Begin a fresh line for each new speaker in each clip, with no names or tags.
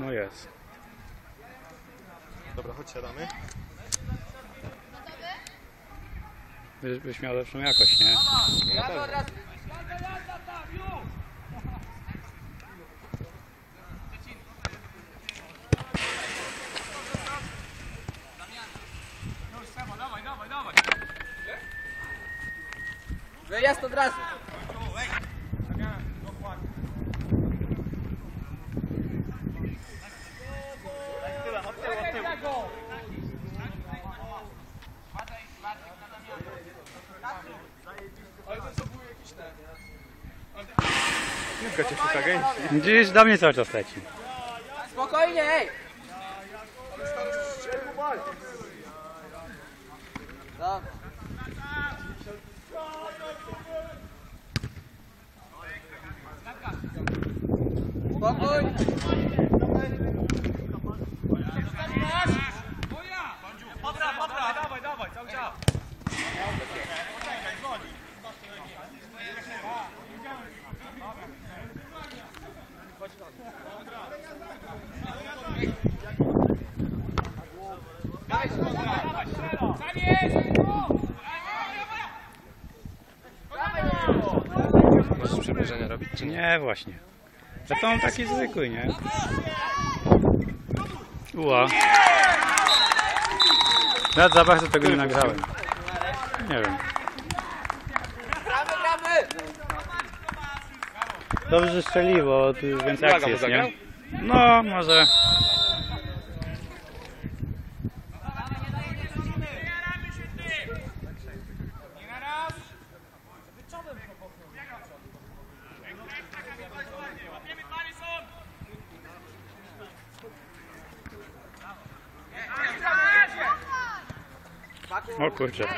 No jest.
Dobra, chodź siadamy.
Byś, byś miał lepszą jakość, nie?
Na pewno.
Wyjazd od razu.
Piłka cię szuka gęsi.
Gdzieś do mnie cały czas leci.
Spokojnie, ej! Dobra. Spokój!
Możesz przybliżenia robić, czy nie?
Nie, właśnie. Beton taki zwykły, nie? Ua. Nawet za bardzo tego nie nagrałem. Nie wiem. Dobrze że strzeli, bo tu więcej akcji jest, nie? No, może. O kurczę.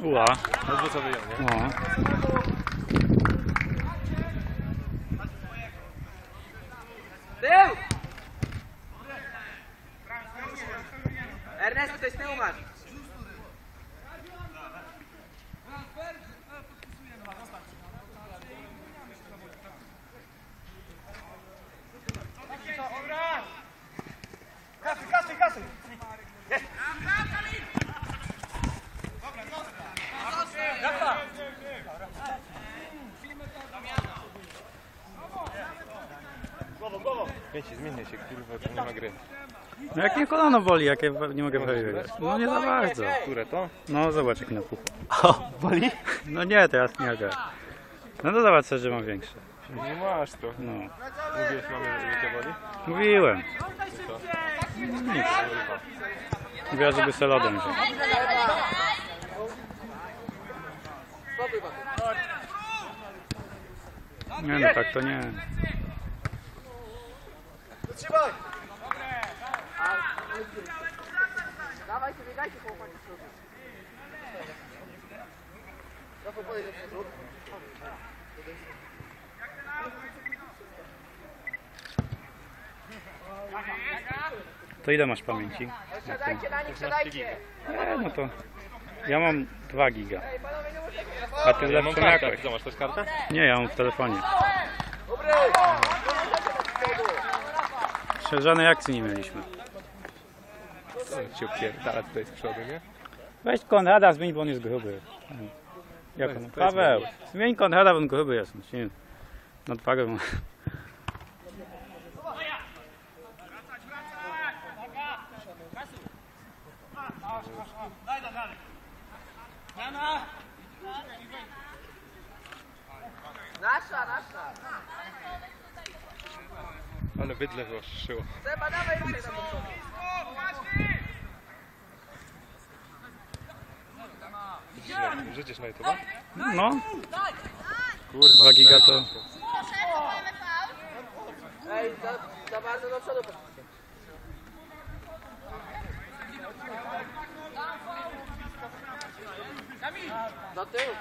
Ua.
Ledwo co wyjął, nie?
No.
Tył! Ernest, tutaj z tyłu masz.
Zmienię się, kurwa, to nie ma gry.
No jak mnie kolano boli, jak ja nie mogę wygrać. No nie za bardzo.
Które to?
No zobacz jak na puchu.
O, boli?
No nie, teraz nie mogę. No to zobacz że mam większe.
Nie masz to.
No.
Mówiłeś mamie, że cię boli?
Mówiłem. Nic. Mówiła, żeby se lodem
Paweł.
Nie no, tak to nie.
Dawaj, sobie biegajcie, chłopaki.
To ile masz pamięci?
Siadajcie na nich, siadajcie!
Nie, no to... Ja mam 2 giga. A ty
Ja mam kartę.
jakość.
Co, masz też kartę?
Nie, ja mam w telefonie.
Dobry! Nie możecie tak z przodu.
Jeszcze żadnej akcji nie mieliśmy.
Co cię opierdala tutaj z przodu, nie?
Weź Konrada zmień, bo on jest gruby. Jak on? Paweł, zmień Konrada, bo on gruby jest. Nadwagę ma.
Nasza, nasza.
Ale bydle wyoszyło.
Seba, dawaj tam do przodu.
Życzysz na YouTube?
No,
Kurwa.
2 giga to...
Ej, za, za bardzo do przodu poszliście. Do tyłu.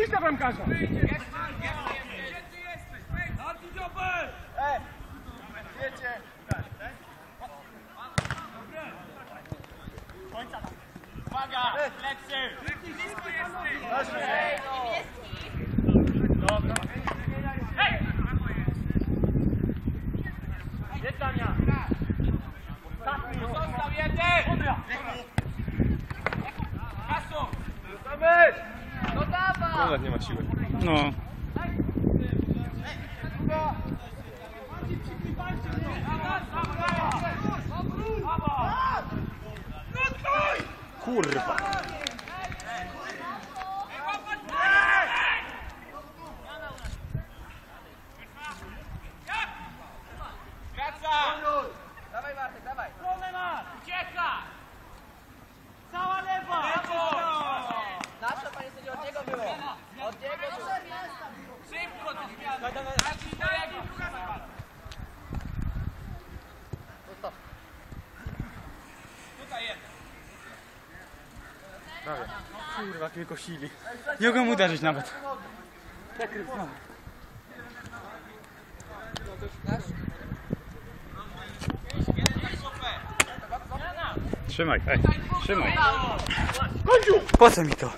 późno wam każą. Uwaga!
Lepszy! Blisko jesteś! Niebieski! Dobra. Hej! Jedania! Został jeden! Dobra!
Konrad nie ma siły.
No.
Kurwa.
Kurwa, jak mnie kosili. Nie mogłem uderzyć nawet. Trzymaj, ej, trzymaj. Po co mi to?